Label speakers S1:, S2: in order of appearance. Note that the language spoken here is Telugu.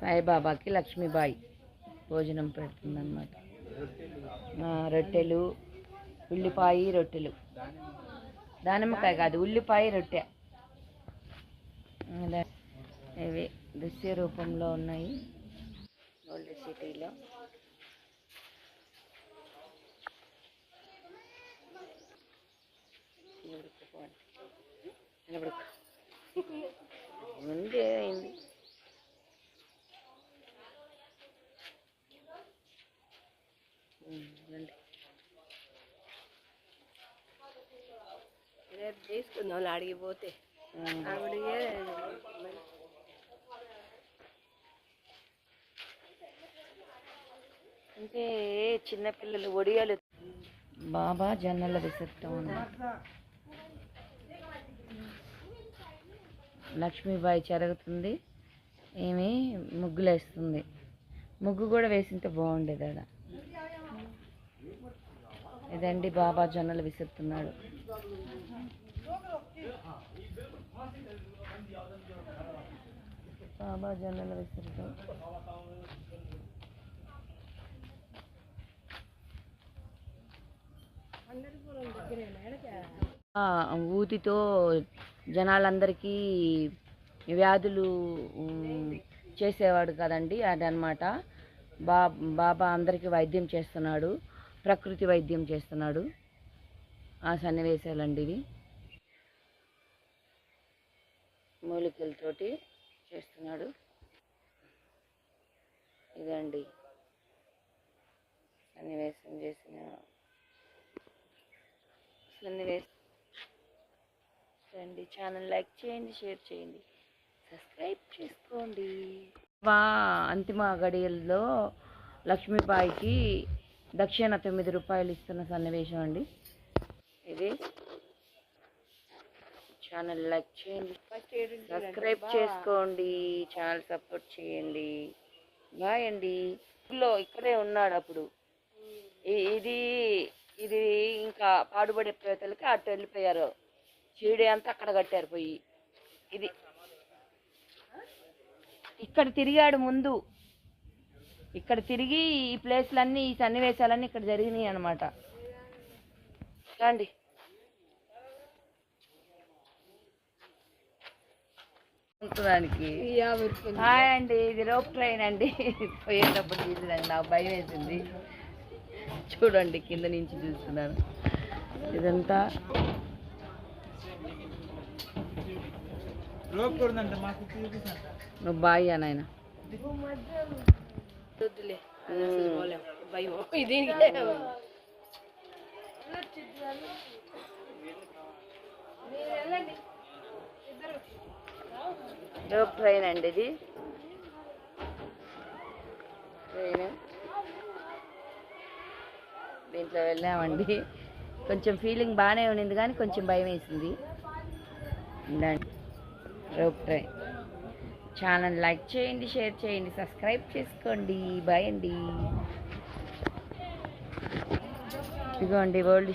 S1: సాయిబాబాకి లక్ష్మీబాయి భోజనం పెడుతుందన్నమాట. రొట్టెలు ఉల్లిపాయ రొట్టెలు. దానిమ్మకాయ కాదు ఉల్లిపాయ రొట్టె. ఇవి దృశ్య రూపంలో ఉన్నాయి. ఓల్డ్ సిటీలో ముందే
S2: రేపు తీసుకుందాం అడిగి పోతే
S1: ఉమ్.
S2: ఆవిడయే
S1: అంటే చిన్నపిల్లలు ఒడియాలు బాబా జొన్నల విసర్తం అన్నమాట లక్ష్మీబాయి చెరుగుతుంది ఏమి ముగ్గులు వేస్తుంది ముగ్గు కూడా వేసింటే బాగుండేది ఆడ. ఇదండి బాబా జొన్నలు విసురుతున్నాడు బాబా జనరల్ విసిరితో ఊతితో జనాలందరికీ వ్యాధులు చేసేవాడు కదండి అదనమాట బా బాబా అందరికీ వైద్యం చేస్తున్నాడు ప్రకృతి వైద్యం చేస్తున్నాడు. ఆ సన్నివేశాలండి ఇవి. మూలికలతోటి చేస్తున్నాడు. ఇదండి. సన్నివేశం చేసిన సన్నివేశం. రండి ఛానల్ లైక్ చేయండి షేర్ చేయండి. సబ్స్క్రైబ్ చేసుకోండి. మా అంతిమ గడియల్లో లక్ష్మీబాయికి దక్షిణ తొమ్మిది రూపాయలు ఇస్తున్న సన్నివేశం అండి. ఇది. ఛానల్ లైక్ చేయండి. సబ్స్క్రైబ్ చేసుకోండి. ఛానల్ సపోర్ట్ చేయండి. బాయ్ అండి. ఊళ్ళో ఇక్కడే ఉన్నాడు అప్పుడు. ఇది ఇది ఇంకా పాడుబడే పేదలకి అటు వెళ్ళిపోయారు. చీడి అంతా అక్కడ కట్టారు పోయి. ఇది. ఇక్కడ తిరిగాడు ముందు. ఇక్కడ తిరిగి ఈ ప్లేస్లన్నీ ఈ సన్నివేశాలన్నీ ఇక్కడ జరిగినాయి అనమాట రండి. హాయ్ అండి ఇది రోప్ ట్రైన్ అండి. పోయేటప్పుడు తీసిందండి నాకు భయం వేసింది. చూడండి కింద నుంచి చూస్తున్నాను. ఇదంతా. నువ్వు బాయ్ నాయన రోప్ ట్రైన్ అండి ఇది. ట్రైన్. దీంట్లో వెళ్ళామండి. కొంచెం ఫీలింగ్ బాగానే ఉండింది కానీ కొంచెం భయం వేసింది. Rope train. ఛానల్ లైక్ చేయండి షేర్ చేయండి సబ్స్క్రైబ్ చేసుకోండి. బాయ్ అండి. ఇదిగోండి వరల్డ్